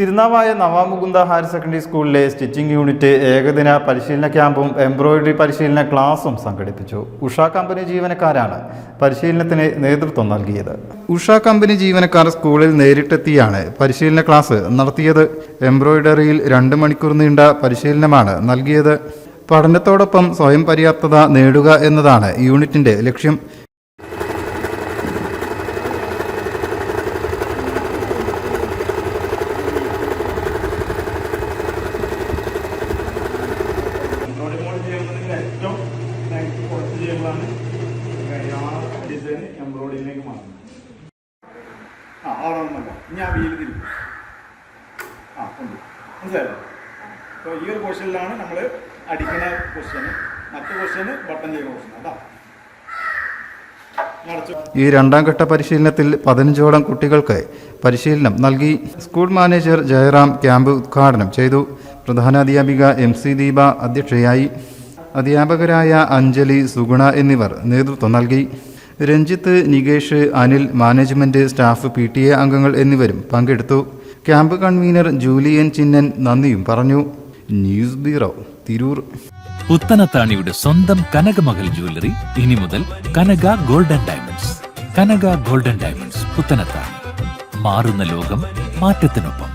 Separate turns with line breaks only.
Thirunavaya Navamukunda higher secondary സ്കൂളിലെ stitching unit ഏകദിന പരിശീലന ക്യാമ്പും എംബ്രോയിഡറി പരിശീലന ക്ലാസും സംഘടിപ്പിച്ചു. ഉഷ കമ്പനി ജീവനക്കാരാണ് പരിശീലനത്തിന് നേതൃത്വം നൽകിയത്. ഉഷ കമ്പനി ജീവനക്കാർ സ്കൂളിൽ നേരിട്ടെത്തിയാണ് പരിശീലന ക്ലാസ് നടത്തിയത്. എംബ്രോയിഡറിയിൽ രണ്ട് മണിക്കൂർ നീണ്ട പരിശീലനമാണ് നൽകിയത്. പഠനത്തോടൊപ്പം സ്വയം പര്യാപ്തത നേടുക എന്നതാണ് യൂണിറ്റിന്റെ ലക്ഷ്യം.
ചെയ്യുമ്പോഴാണ് ആ ഡിസൈൻ എംബ്രോയിഡറിയിലേക്ക് മാറുന്നത് ആ അവിടെ ഒന്നല്ല ഇനി ആ വീൽ ആ ഉണ്ട്. മനസ്സിലായോ? അപ്പോൾ ഈ ഒരു നമ്മൾ അടിക്കുന്ന പൊസിഷന് മറ്റു പൊസിഷന് ബട്ടൺ ചെയ്യുന്ന പൊസിഷൻ. അതാ
ഈ രണ്ടാം ഘട്ട പരിശീലനത്തിൽ പതിനഞ്ചോളം കുട്ടികൾക്ക് പരിശീലനം നൽകി സ്കൂൾ മാനേജർ ജയറാം ക്യാമ്പ് ഉദ്ഘാടനം ചെയ്തു. പ്രധാനാധ്യാപിക എം സി ദീപ അധ്യക്ഷയായി. അധ്യാപകരായ അഞ്ജലി സുഗുണ എന്നിവർ നേതൃത്വം നൽകി. Ranjith Nikesh Anil management staff P T A അംഗങ്ങൾ എന്നിവരും പങ്കെടുത്തു. ക്യാമ്പ് കൺവീനർ ജൂലിയൻ ചിന്നൻ നന്ദിയും പറഞ്ഞു. News bureau Tirur.
പുത്തനത്താണിയുടെ സ്വന്തം കനകമകൽ ജ്വല്ലറി ഇനി മുതൽ Kanaka golden diamonds. Kanaka golden diamonds Puthanathani മാറുന്ന ലോകം മാറ്റത്തിനൊപ്പം.